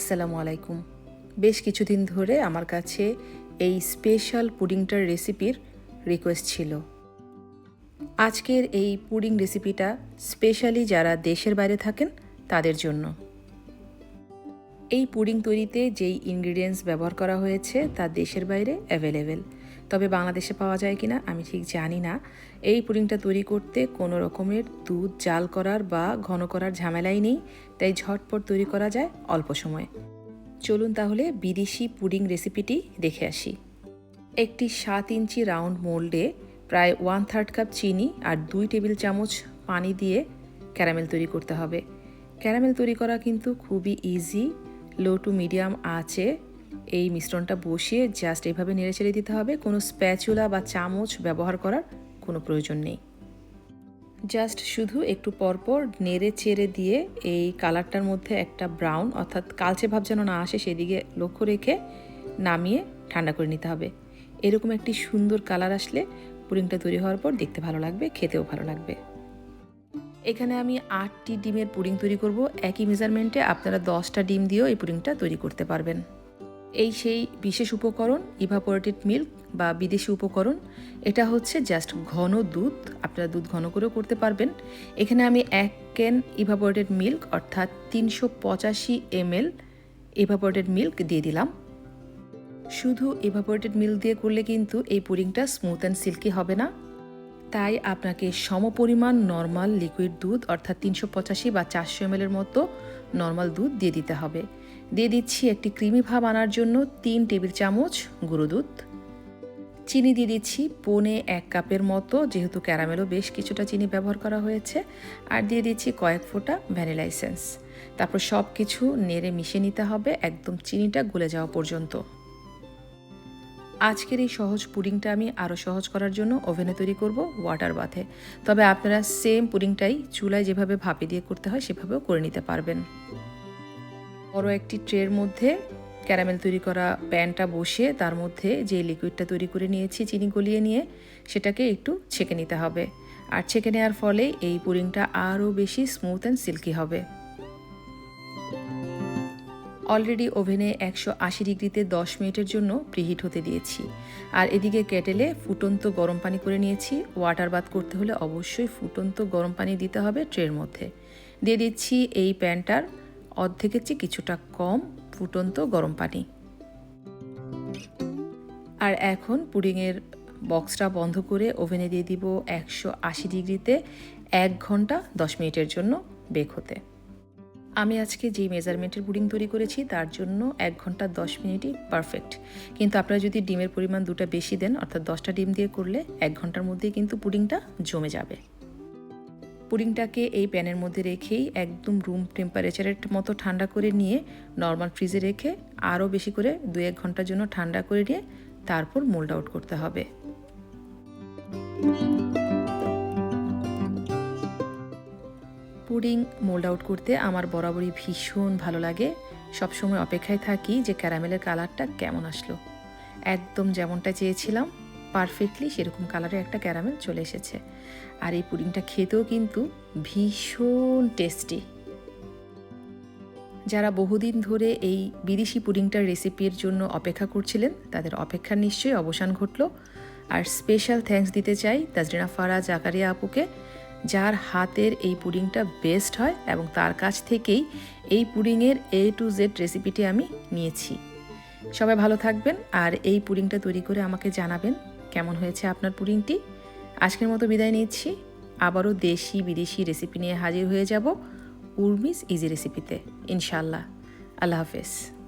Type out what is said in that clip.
আসসালামু আলাইকুম। বেশ কিছুদিন ধরে আমার কাছে এই স্পেশাল পুডিংটার রেসিপির রিকোয়েস্ট ছিল। আজকের এই পুডিং রেসিপিটা স্পেশালি যারা দেশের বাইরে থাকেন, তাদের জন্য। এই পুডিং তৈরিতে যেই ইনগ্রিডিয়েন্টস ব্যবহার করা হয়েছে, তা দেশের বাইরে অ্যাভেলেবেল তবে বাংলাদেশে পাওয়া যায় কিনা আমি ঠিক জানি না। এই পুডিংটা তৈরি করতে কোনো রকমের দুধ, জাল করার বা ঘন করার ঝামেলাই নেই, তাই ঝটপট তৈরি করা যায় অল্প সময়ে। চলুন তাহলে বিদেশি পুডিং রেসিপিটি দেখে আসি। একটি সাত ইঞ্চি রাউন্ড মোল্ডে প্রায় ওয়ান থার্ড কাপ চিনি আর দুই টেবিল চামচ পানি দিয়ে ক্যারামেল তৈরি করতে হবে। ক্যারামেল তৈরি করা কিন্তু খুবই ইজি, লো টু মিডিয়াম আঁচে এই মিশ্রণটা বসিয়ে জাস্ট এইভাবে নেড়ে ছেড়ে দিতে হবে। কোনো স্প্যাচুলা বা চামচ ব্যবহার করার কোনো প্রয়োজন নেই। জাস্ট শুধু একটু পরপর নেড়ে চেড়ে দিয়ে এই কালারটার মধ্যে একটা ব্রাউন অর্থাৎ কালচে ভাব যেন না আসে সেদিকে লক্ষ্য রেখে নামিয়ে ঠান্ডা করে নিতে হবে। এরকম একটি সুন্দর কালার আসলে পুডিংটা তৈরি হওয়ার পর দেখতে ভালো লাগবে, খেতেও ভালো লাগবে। এখানে আমি আটটি ডিমের পুডিং তৈরি করব। একই মেজারমেন্টে আপনারা দশটা ডিম দিয়েও এই পুডিংটা তৈরি করতে পারবেন। এই সেই বিশেষ উপকরণ ইভাপোরেটেড মিল্ক বা বিদেশি উপকরণ, এটা হচ্ছে জাস্ট ঘন দুধ, আপনারা দুধ ঘন করেও করতে পারবেন। এখানে আমি এক ক্যান ইভাপোরেটেড মিল্ক অর্থাৎ তিনশো পঁচাশি এমএল ইভাপোরেটেড মিল্ক দিয়ে দিলাম। শুধু ইভাপোরেটেড মিল্ক দিয়ে করলে কিন্তু এই পুডিংটা স্মুথ অ্যান্ড সিল্কি হবে না। তাই আপনাকে সমপরিমাণ নর্মাল লিকুইড দুধ, অর্থাৎ তিনশো পঁচাশি বা চারশো এমএলের মতো নর্মাল দুধ দিয়ে দিতে হবে। দিয়ে দিচ্ছি একটি ক্রিমি ভাব আনার জন্য তিন টেবিল চামচ গুঁড়ো দুধ। চিনি দিয়ে দিচ্ছি পৌনে এক কাপের মতো, যেহেতু ক্যারামেলও বেশ কিছুটা চিনি ব্যবহার করা হয়েছে। আর দিয়ে দিচ্ছি কয়েক ফোঁটা ভ্যানিলা এসেন্স। তারপর সব কিছু নেড়ে মিশিয়ে নিতে হবে, একদম চিনিটা গলে যাওয়া পর্যন্ত। আজকের এই সহজ পুডিংটা আমি আরও সহজ করার জন্য ওভেনে তৈরি করব ওয়াটার বাথে। তবে আপনারা সেম পুডিংটাই চুলায় যেভাবে ভাপে দিয়ে করতে হয়, সেভাবেও করে নিতে পারবেন। বড় একটি ট্রের মধ্যে ক্যারামেল তৈরি করা প্যানটা বসিয়ে তার মধ্যে যে লিকুইডটা তৈরি করে নিয়েছি, চিনি গলিয়ে নিয়ে, সেটাকে একটু ছেঁকে নিতে হবে। আর ছেঁকে নেওয়ার ফলে এই পুডিংটা আরও বেশি স্মুথ অ্যান্ড সিল্কি হবে। অলরেডি ওভেনে একশো আশি ডিগ্রিতে দশ মিনিটের জন্য প্রিহিট হতে দিয়েছি। আর এদিকে কেটেলে ফুটন্ত গরম পানি করে নিয়েছি। ওয়াটার বাথ করতে হলে অবশ্যই ফুটন্ত গরম পানি দিতে হবে ট্রের মধ্যে। দিয়ে দিচ্ছি এই প্যানটার অর্ধেকের চেয়ে কিছুটা কম ফুটন্ত গরম পানি। আর এখন পুডিংয়ের বক্সটা বন্ধ করে ওভেনে দিয়ে দিব একশো আশি ডিগ্রিতে এক ঘণ্টা দশ মিনিটের জন্য বেক হতে। আমি আজকে যে মেজারমেন্টের পুডিং তৈরি করেছি, তার জন্য এক ঘণ্টা দশ মিনিটই পারফেক্ট। কিন্তু আপনারা যদি ডিমের পরিমাণ দুটা বেশি দেন, অর্থাৎ দশটা ডিম দিয়ে করলে এক ঘণ্টার মধ্যেই কিন্তু পুডিংটা জমে যাবে। পুডিংটাকে এই প্যানের মধ্যে রেখেই একদম রুম টেম্পারেচারের মতো ঠান্ডা করে নিয়ে নর্মাল ফ্রিজে রেখে আরও বেশি করে দু এক ঘণ্টার জন্য ঠান্ডা করে নিয়ে তারপর মোল্ড আউট করতে হবে। পুডিং মোল্ড আউট করতে আমার বরাবরই ভীষণ ভালো লাগে। সবসময় অপেক্ষায় থাকি যে ক্যারামেলের কালারটা কেমন আসলো। একদম যেমনটা চেয়েছিলাম পারফেক্টলি সেরকম কালারের একটা ক্যারামেল চলে এসেছে। আর এই পুডিংটা খেতেও কিন্তু ভীষণ টেস্টি যারা বহুদিন ধরে এই বিদেশি পুডিংটার রেসিপির জন্য অপেক্ষা করছিলেন, তাদের অপেক্ষার নিশ্চয়ই অবসান ঘটল। আর স্পেশাল থ্যাঙ্কস দিতে চাই তাজরিনা ফারা জাকারিয়া আপুকে, যার হাতের এই পুডিংটা বেস্ট হয় এবং তার কাছ থেকেই এই পুডিংয়ের এ টু জেড রেসিপিটি আমি নিয়েছি। সবাই ভালো থাকবেন, আর এই পুডিংটা তৈরি করে আমাকে জানাবেন কেমন হয়েছে আপনার পুডিংটি আজকের মতো বিদায় নিচ্ছি। আবারও দেশি, বিদেশি রেসিপি নিয়ে হাজির হয়ে যাব। উর্মিস ইজি রেসিপিতে ইনশাল্লাহ আল্লাহ হাফেজ।